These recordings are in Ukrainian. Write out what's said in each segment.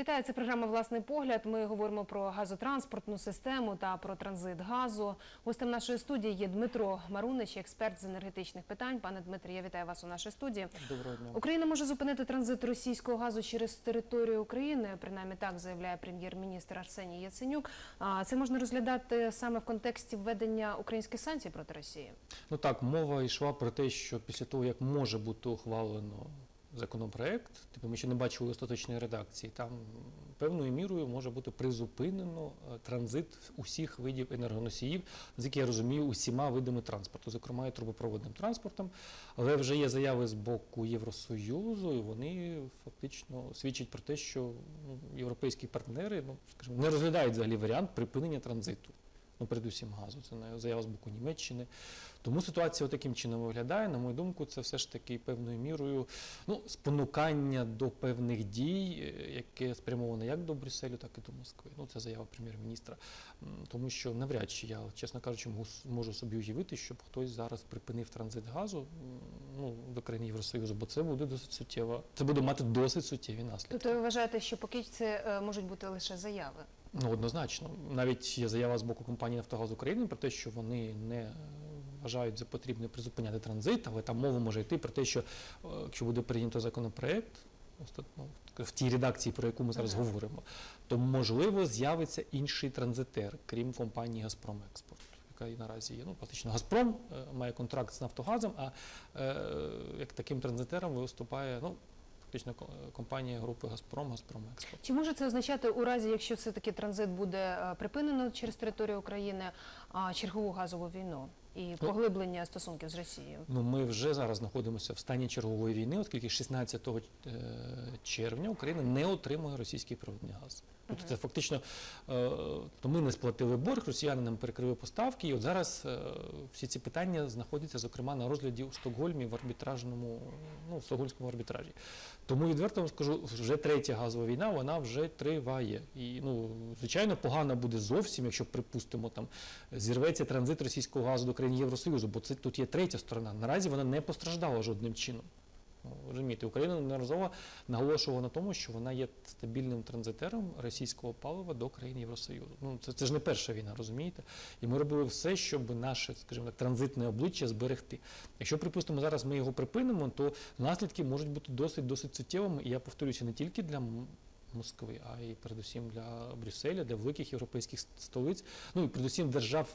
Вітаю, це програма Власний погляд. Ми говоримо про газотранспортну систему та про транзит газу. Гостем нашої студії є Дмитро Марунич, експерт з енергетичних питань. Пане Дмитрі, я вітаю вас у нашій студії. Доброго дня. Україна може зупинити транзит російського газу через територію України. Принаймні так заявляє прем'єр-міністр Арсеній Яценюк. Це можна розглядати саме в контексті введення українських санкцій проти Росії. Ну так, мова йшла про те, що після того, як може бути ухвалено законопроект, типу ми ще не бачили остаточної редакції, там певною мірою може бути призупинено е, транзит усіх видів енергоносіїв, наскільки я розумію, усіма видами транспорту, зокрема і трубопроводним транспортом. Але вже є заяви з боку Євросоюзу, і вони фактично свідчать про те, що ну, європейські партнери, ну скажімо, не розглядають взагалі варіант припинення транзиту. Ну, передусім газу, це заява з боку Німеччини. Тому ситуація таким чином виглядає. На мою думку, це все ж таки певною мірою ну, спонукання до певних дій, яке спрямоване як до Брюсселю, так і до Москви. Ну, це заява прем'єр-міністра. Тому що навряд чи я, чесно кажучи, можу собі уявити, щоб хтось зараз припинив транзит газу ну, до країн Євросоюзу, бо це буде досить суттєво. Це буде мати досить суттєві наслідки. Тобто ви вважаєте, що поки це е, можуть бути лише заяви? Ну, однозначно. Навіть є заява з боку компанії Нафтогаз України про те, що вони не вважають за потрібне призупиняти транзит, але там мова може йти про те, що е, якщо буде прийнято законопроект, в тій редакції, про яку ми зараз Ага. говоримо, то можливо з'явиться інший транзитер, крім компанії Газпром Експорт. Яка і наразі є. Ну, фактично, Газпром е, має контракт з Нафтогазом, а е, як таким транзитером виступає ну, фактично ко- компанія групи Газпром, Газпром Експорт. Чи може це означати у разі, якщо все таки транзит буде е, припинено через територію України, чергову газову війну і поглиблення стосунків з Росією? Ну, ми вже зараз знаходимося в стані чергової війни, оскільки 16 е, червня Україна не отримує російський природний газ. Тобто це фактично е, то ми не сплатили борг, росіяни нам перекрили поставки, і от зараз е, всі ці питання знаходяться, зокрема, на розгляді у Стокгольмі в арбітражному, ну, в Стокгольмському арбітражі. Тому відверто вам скажу, вже третя газова війна, вона вже триває. І ну, звичайно, погано буде зовсім, якщо припустимо там зірветься транзит російського газу до країн Євросоюзу, бо це тут є третя сторона. Наразі вона не постраждала жодним чином. Розумієте, Україна неодноразово наголошувала на тому, що вона є стабільним транзитером російського палива до країн Євросоюзу. Ну це, це ж не перша війна, розумієте? І ми робили все, щоб наше, скажімо так, транзитне обличчя зберегти. Якщо припустимо, зараз ми його припинимо, то наслідки можуть бути досить досить суттєвими. І я повторюся не тільки для Москви, а й передусім для Брюсселя, для великих європейських столиць, ну і передусім держав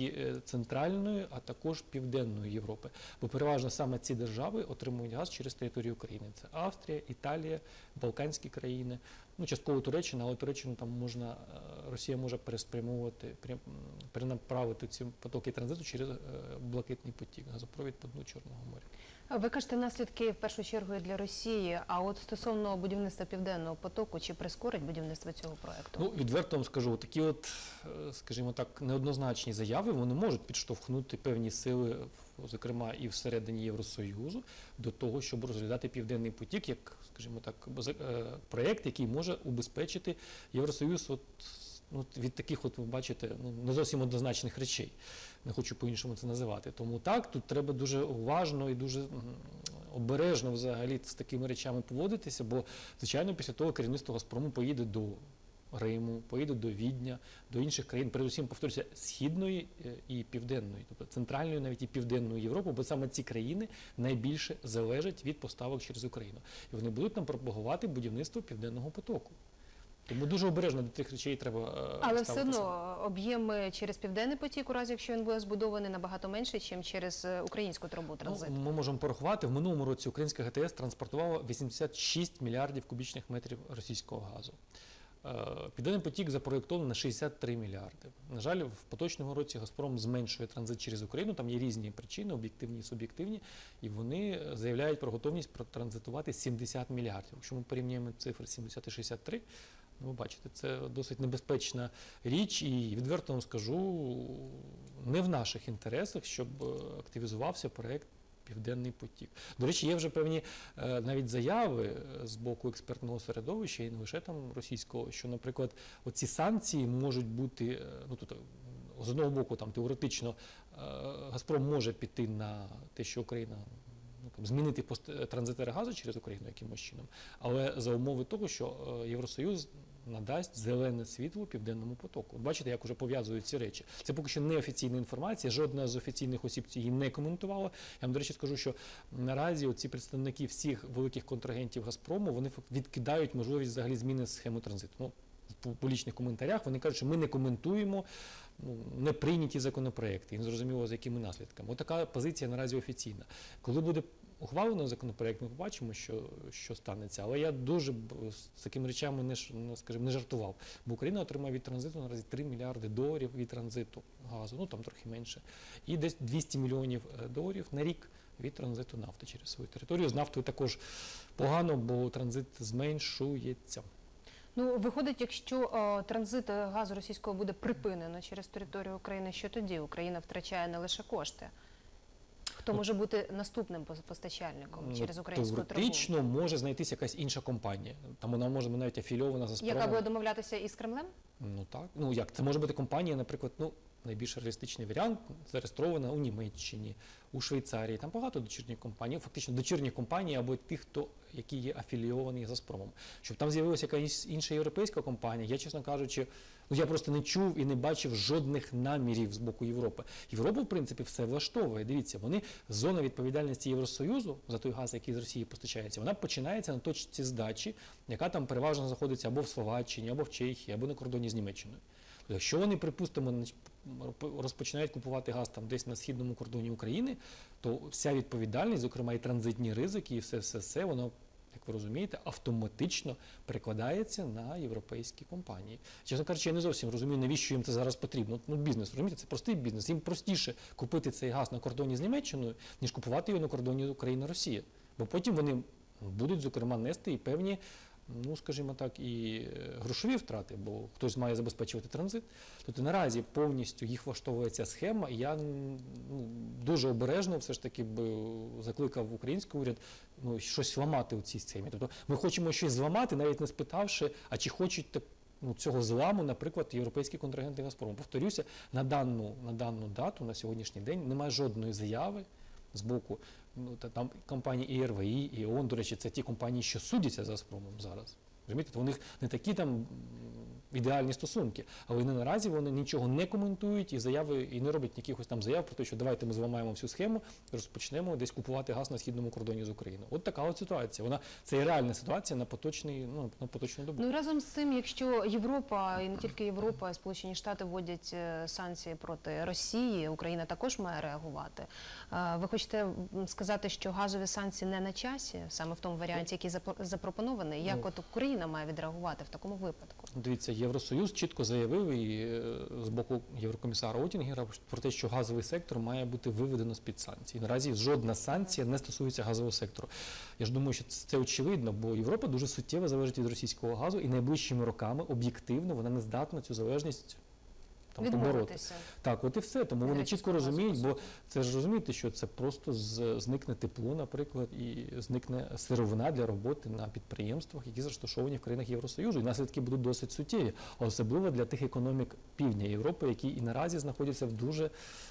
е, центральної, а також південної Європи. Бо переважно саме ці держави отримують газ через територію України. Це Австрія, Італія, Балканські країни, ну частково Туреччина, але Туреччину там можна е, Росія може переспрямовувати, пере- перенаправити ці потоки транзиту через е, блакитний потік, газопровід по дну Чорного моря. Ви кажете, наслідки в першу чергу для Росії. А от стосовно будівництва південного потоку, чи прискорить будівництво цього проекту? Ну, відверто вам скажу, такі от, е, скажімо так, неоднозначні заяви вони можуть підштовхнути певні сили, зокрема і всередині Євросоюзу, до того, щоб розглядати південний потік, як, скажімо так, е, проєкт, який може убезпечити Євросоюз от, ну, від таких, от ви бачите, ну, не зовсім однозначних речей. Не хочу по-іншому це називати. Тому так, тут треба дуже уважно і дуже обережно взагалі з такими речами поводитися, бо, звичайно, після того керівництво Газпрому поїде до Риму, поїде до Відня, до інших країн, передусім повторюся, східної е, і південної, тобто центральної, навіть і південної Європи, бо саме ці країни найбільше залежать від поставок через Україну. І вони будуть нам пропагувати будівництво південного потоку. Тому дуже обережно до тих речей треба. е, Але все ставитися. одно об'єми через південний потік, у разі якщо він буде збудований набагато менше, ніж через е, українську трубу транзиту. Ну, ми можемо порахувати. В минулому році українська ГТС транспортувала 86 мільярдів кубічних метрів російського газу. Е, Південний потік запроєктований на 63 мільярди. На жаль, в поточному році Газпром зменшує транзит через Україну. Там є різні причини, об'єктивні і суб'єктивні, і вони заявляють про готовність протранзитувати 70 мільярдів. Якщо ми порівняємо цифри 70 і 63, ну, ви бачите, це досить небезпечна річ, і відверто вам скажу, не в наших інтересах, щоб е, активізувався проект Південний потік. До речі, є вже певні е, навіть заяви е, з боку експертного середовища, і не лише там російського, що, наприклад, оці санкції можуть бути, ну тут з одного боку, там теоретично Газпром може піти на те, що Україна ну, змінити пост- транзитери газу через Україну якимось чином, але за умови того, що е, Євросоюз надасть зелене світло південному потоку. От бачите, як уже пов'язують ці речі. Це поки що не офіційна інформація. Жодна з офіційних осіб її не коментувала. Я вам, до речі, скажу, що наразі ці представники всіх великих контрагентів Газпрому вони відкидають можливість взагалі зміни схеми транзиту. Ну, в публічних коментарях вони кажуть, що ми не коментуємо ну, не прийняті законопроекти, і не зрозуміло, з якими наслідками. От така позиція наразі офіційна. Коли буде ухвалено законопроект, ми побачимо, що, що станеться. Але я дуже з такими речами не, не, скажімо, не жартував. Бо Україна отримає від транзиту наразі 3 мільярди доларів від транзиту газу, ну там трохи менше, і десь 200 мільйонів е, доларів на рік. Від транзиту нафти через свою територію. З нафтою також погано, бо транзит зменшується. Ну, виходить, якщо е, транзит газу російського буде припинено через територію України, що тоді Україна втрачає не лише кошти. Хто може бути наступним постачальником Ну, через українську трубу? Теоретично може знайтися якась інша компанія. Там вона може бути навіть афілійована за Яка буде домовлятися із Кремлем? Ну так. Ну як це може бути компанія, наприклад, ну найбільш реалістичний варіант зареєстрована у Німеччині, у Швейцарії. Там багато дочірніх компаній, фактично дочірніх компаній або тих, хто які є афілійовані з Газпромом. Щоб там з'явилася якась інша європейська компанія, я чесно кажучи, ну я просто не чув і не бачив жодних намірів з боку Європи. Європа, в принципі, все влаштовує. Дивіться, вони зона відповідальності Євросоюзу за той газ, який з Росії постачається, вона починається на точці здачі, яка там переважно знаходиться або в Словаччині, або в Чехії, або на кордоні з Німеччиною. Якщо вони, припустимо, розпочинають купувати газ там десь на східному кордоні України, то вся відповідальність, зокрема і транзитні ризики, і все, все, все, воно, як ви розумієте, автоматично перекладається на європейські компанії. Чесно кажучи, я не зовсім розумію, навіщо їм це зараз потрібно. Ну, бізнес, розумієте, це простий бізнес. Їм простіше купити цей газ на кордоні з Німеччиною, ніж купувати його на кордоні Україна-Росія. Бо потім вони будуть, зокрема, нести і певні ну скажімо так, і е, грошові втрати, бо хтось має забезпечувати транзит. Тобто наразі повністю їх влаштовує ця схема, і я ну, дуже обережно все ж таки б закликав український уряд ну, щось ламати у цій схемі. Тобто ми хочемо щось зламати, навіть не спитавши, а чи хочуть ну, цього зламу, наприклад, європейські контрагенти Газпрому. Повторюся, на дану, на дану дату, на сьогоднішній день, немає жодної заяви з боку ну, та, там компанії і РВІ, і ООН, до речі, це ті компанії, що судяться за Газпромом зараз. Розумієте, у не такі там ідеальні стосунки, але вони наразі вони нічого не коментують і заяви і не роблять якихось там заяв про те, що давайте ми зламаємо всю схему, розпочнемо десь купувати газ на східному кордоні з Україною. От така от ситуація. Вона це реальна ситуація на поточний, ну на поточну добу. Ну разом з цим, якщо Європа і не тільки Європа, а Сполучені Штати вводять е, санкції проти Росії, Україна також має реагувати. Е, Ви хочете сказати, що газові санкції не на часі, саме в тому варіанті, який запро- запропонований? Як Ну. от Україна має відреагувати в такому випадку? Дивіться, Євросоюз чітко заявив і е, з боку Єврокомісара Отінгера про те, що газовий сектор має бути виведено з під санкцій. Наразі жодна санкція не стосується газового сектору. Я ж думаю, що це очевидно, бо Європа дуже суттєво залежить від російського газу, і найближчими роками об'єктивно вона не здатна цю залежність там побороти. Так, от і все. Тому вони чітко розуміють, бо це ж розумієте, що це просто зникне тепло, наприклад, і зникне сировина для роботи на підприємствах, які розташовані в країнах Євросоюзу. І наслідки будуть досить суттєві, а особливо для тих економік півдня Європи, які і наразі знаходяться в дуже,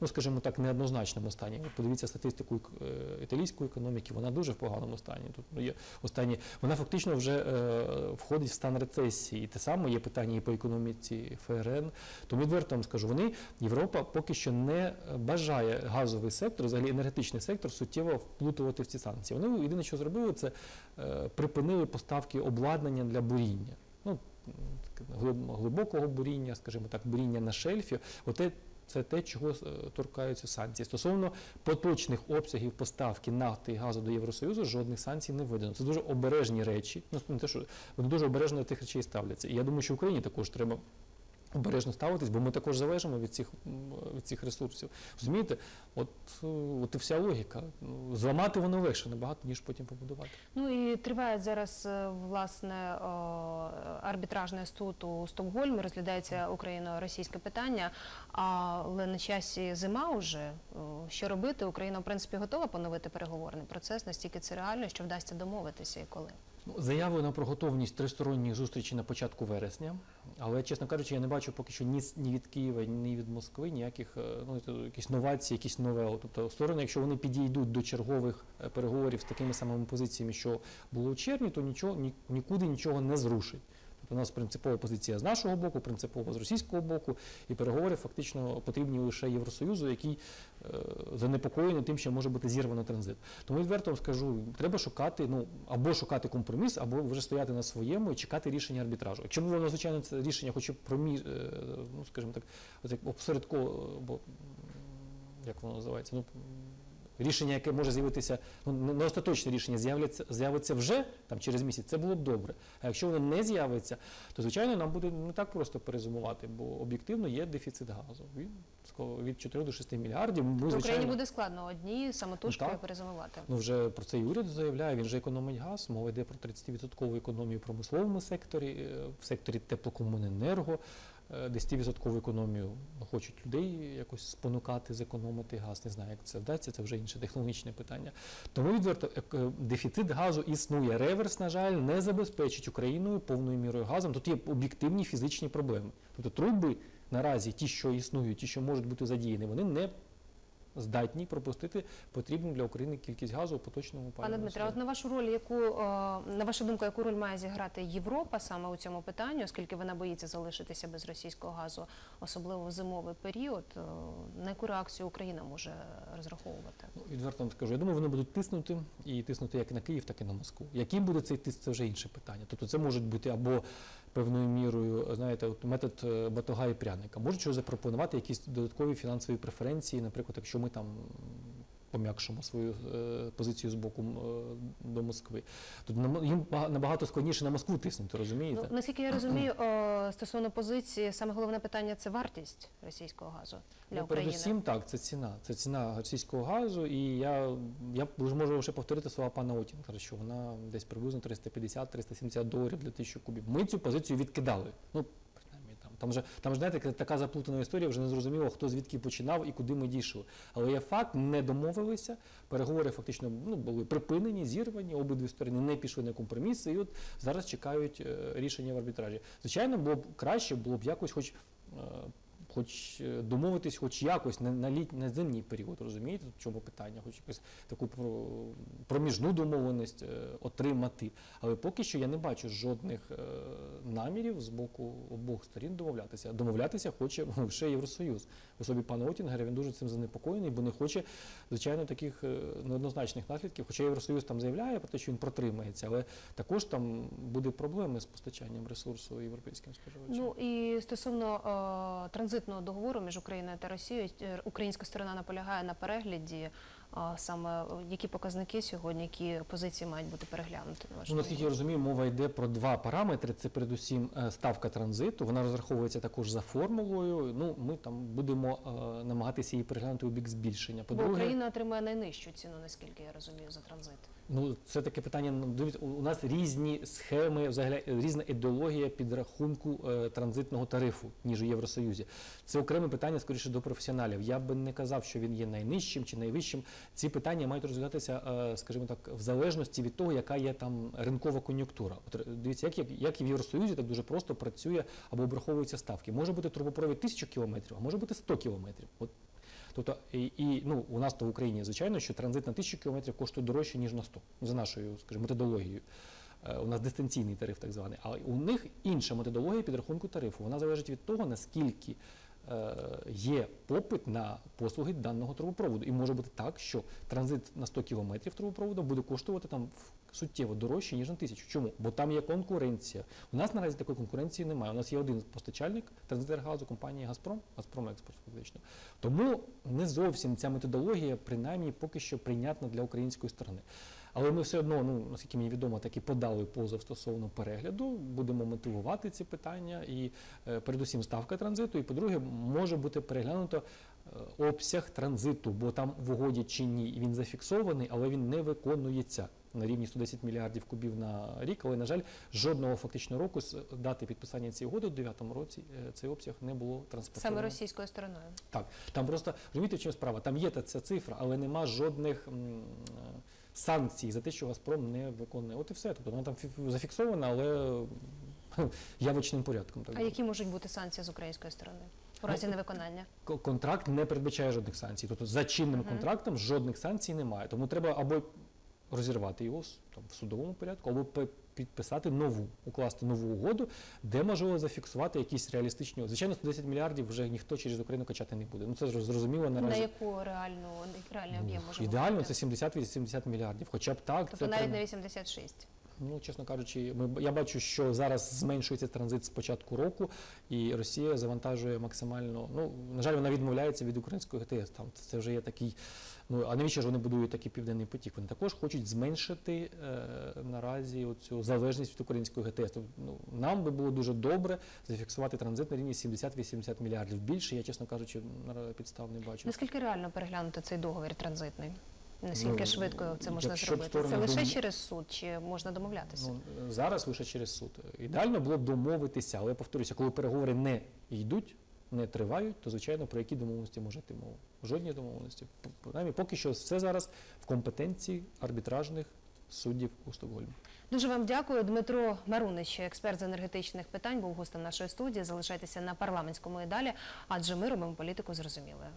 ну скажімо так, неоднозначному стані. Подивіться статистику е, італійської економіки, вона дуже в поганому стані. Тут ну, є останні, вона фактично вже е, входить в стан рецесії. І те саме є питання і по економіці ФРН. Тому відверто вам скажу, вони Європа поки що не бажає газовий сектор, взагалі енергетичний сектор суттєво вплутувати в ці санкції. Вони єдине, що зробили, це е, припинили поставки обладнання для буріння. Ну, глибокого буріння, скажімо так, буріння на шельфі. Оте це те, чого е, торкаються санкції. Стосовно поточних обсягів поставки нафти і газу до Євросоюзу, жодних санкцій не введено. Це дуже обережні речі. Ну, не те, що вони дуже обережно до тих речей ставляться. І я думаю, що Україні також треба обережно ставитись, бо ми також залежимо від цих, від цих ресурсів. Розумієте, от, е, от і вся логіка. Зламати воно легше набагато, ніж потім побудувати. Ну і триває зараз е, власне арбітражний суд у Стокгольмі. Розглядається україно-російське питання, але на часі зима вже. Що робити? Україна, в принципі, готова поновити переговорний процес. Настільки це реально, що вдасться домовитися і коли. Ну, Заявою на про готовність тристоронніх зустрічей на початку вересня, Але, чесно кажучи, я не бачу поки що ні, ні від Києва, ні від Москви ніяких е, ну, то якісь новацій, якісь новел. Тобто сторони, якщо вони підійдуть до чергових е, переговорів з такими самими позиціями, що було у червні, то нічого ні, нікуди нічого не зрушить. У нас принципова позиція з нашого боку, принципова з російського боку, і переговори фактично потрібні лише Євросоюзу, який е, занепокоєний тим, що може бути зірвано транзит. Тому відверто вам скажу, треба шукати, ну або шукати компроміс, або вже стояти на своєму і чекати рішення арбітражу. Б воно, звичайно, це рішення, хоч і проміж, е, ну скажімо так, от як як воно називається, ну. Рішення, яке може з'явитися, ну не не остаточне рішення, з'являться з'явиться вже там через місяць. Це було б добре. А якщо воно не з'явиться, то звичайно нам буде не так просто перезимувати, бо об'єктивно є дефіцит газу. Він від 4 до 6 мільярдів. Ми, То Україні буде складно одній самотужкою так. перезимувати. Ну вже про це і уряд заявляє. Він же економить газ. Мова йде про 30% економію в промисловому секторі, е, в секторі теплокомуненерго. Е, 10% економію хочуть людей якось спонукати, зекономити газ. Не знаю, як це вдасться, це вже інше технологічне питання. Тому відверто е, дефіцит газу існує. Реверс, на жаль, не забезпечить Україною повною мірою газом. Тут є об'єктивні фізичні проблеми. Тобто труби наразі, ті, що існують, ті, що можуть бути задіяні, вони не здатні пропустити потрібну для України кількість газу у поточному Пане опалювальному Дмитре, от на вашу роль, яку е, на вашу думку, яку роль має зіграти Європа саме у цьому питанні, оскільки вона боїться залишитися без російського газу, особливо в зимовий період, е, на яку реакцію Україна може розраховувати? Ну, відверто вам скажу, я думаю, вони будуть тиснути і тиснути як на Київ, так і на Москву. Який буде цей тиск, це вже інше питання. Тобто це можуть бути або певною мірою, знаєте, от метод е, батога і пряника. Можуть що запропонувати якісь додаткові фінансові преференції, наприклад, якщо ми там пом'якшимо свою е, позицію з боку е, до Москви. Тут їм набагато складніше на Москву тиснути, розумієте? Ну, наскільки я розумію, е, стосовно позиції, саме головне питання це вартість російського газу для Ну, України. передусім так, це ціна. Це ціна російського газу, і я, я можу ще повторити слова пана Отінга, що вона десь приблизно 350-370 доларів для тисячі кубів. Ми цю позицію відкидали. Ну, там, же, там ж, знаєте, така заплутана історія, вже не зрозуміло, хто звідки починав і куди ми дійшли. Але є факт, не домовилися, переговори фактично ну, були припинені, зірвані, обидві сторони не пішли на компроміси, і от зараз чекають е, рішення в арбітражі. Звичайно, було б краще, було б якось хоч. Хоч е, домовитись, хоч якось на, на літ на зимній період, розумієте, в чому питання, хоч якусь таку про, проміжну домовленість е, отримати. Але поки що я не бачу жодних е, намірів з боку обох сторін домовлятися. Домовлятися хоче лише Євросоюз. В особі пана Отінгера він дуже цим занепокоєний, бо не хоче, звичайно, таких неоднозначних наслідків. Хоча Євросоюз там заявляє про те, що він протримається, але також там буде проблеми з постачанням ресурсу європейським споживачам. Ну і стосовно е, транзитного договору між Україною та Росією, е, українська сторона наполягає на перегляді е, саме е, які показники сьогодні, які позиції мають бути вашу Ну, наскільки я розумію, мова йде про два параметри. Це передусім ставка транзиту. Вона розраховується також за формулою. Ну, ми там будемо е, намагатися її переглянути у бік збільшення. Бо По-друге, Україна отримує найнижчу ціну, наскільки я розумію, за транзит. Ну, це таке питання. ну, у нас різні схеми, взагалі різна ідеологія підрахунку е, транзитного тарифу, ніж у Євросоюзі. Це окреме питання, скоріше до професіоналів. Я би не казав, що він є найнижчим чи найвищим. Ці питання мають розглядатися, е, скажімо так, в залежності від того, яка є там ринкова кон'юнктура. Дивіться, як, як і в Євросоюзі, так дуже просто працює або обраховуються ставки. Може бути трубопровід тисячу кілометрів, а може бути 100 кілометрів. От Тобто, і, і ну, у нас то в Україні, звичайно, що транзит на тисячу кілометрів коштує дорожче, ніж на 100, за нашою, скажімо, методологією. Е, У нас дистанційний тариф, так званий, але у них інша методологія підрахунку тарифу. Вона залежить від того, наскільки є попит на послуги даного трубопроводу. І може бути так, що транзит на 100 кілометрів трубопроводу буде коштувати там суттєво дорожче, ніж на тисячу. Чому? Бо там є конкуренція. У нас наразі такої конкуренції немає. У нас є один постачальник транзитергазу, компанія Газпром, Газпром Експорт фактично. Тому не зовсім ця методологія, принаймні, поки що прийнятна для української сторони. Але ми все одно, ну наскільки мені відомо, так і подали позов стосовно перегляду. Будемо мотивувати ці питання, і е, передусім ставка транзиту. І по-друге, може бути переглянуто е, обсяг транзиту, бо там в угоді чи ні він зафіксований, але він не виконується на рівні 110 мільярдів кубів на рік. Але на жаль, жодного фактично року з дати підписання цієї угоди у 2009 році е, цей обсяг не було транспортовано. Саме російською стороною. Так, там просто розумієте, в чому справа? Там є та ця цифра, але нема жодних м, санкцій за те, що Газпром не виконує. От і все. Тобто вона там фі- зафіксована, але явочним порядком. Так А які можуть бути санкції з української сторони у разі Ну, невиконання? Контракт не передбачає жодних санкцій. Тобто за чинним Мгм. контрактом жодних санкцій немає. Тому треба або розірвати його там, в судовому порядку, або підписати нову, укласти нову угоду, де можливо зафіксувати якісь реалістичні. Звичайно, 110 мільярдів вже ніхто через Україну качати не буде. Ну це зрозуміло зрозуміло На наразі. яку реальну реальний об'єм може Ну, Ідеально бути? це 70-80 мільярдів. Хоча б так, Тобто це навіть не 86. Ну, чесно кажучи, ми, я бачу, що зараз зменшується транзит з початку року, і Росія завантажує максимально. Ну, на жаль, вона відмовляється від української ГТС. Там це вже є такий. Ну а навіщо ж вони будують такий південний потік? Вони також хочуть зменшити е, наразі цю залежність від української ГТС. Тобто, Ну, нам би було дуже добре зафіксувати транзит на рівні 70-80 мільярдів. Більше я, чесно кажучи, підстав не бачу. Наскільки реально переглянути цей договір транзитний? Наскільки Ну, швидко це можна зробити? Це лише через суд чи можна домовлятися? Ну, зараз лише через суд. Ідеально було б домовитися, але я повторюся, коли переговори не йдуть, не тривають, то звичайно про які домовленості може йти мова? Жодні домовленості. Принаймні, поки що все зараз в компетенції арбітражних суддів у Стокгольмі. Дуже вам дякую. Дмитро Марунич, експерт з енергетичних питань, був гостем нашої студії. Залишайтеся на парламентському і далі, адже ми робимо політику зрозумілою.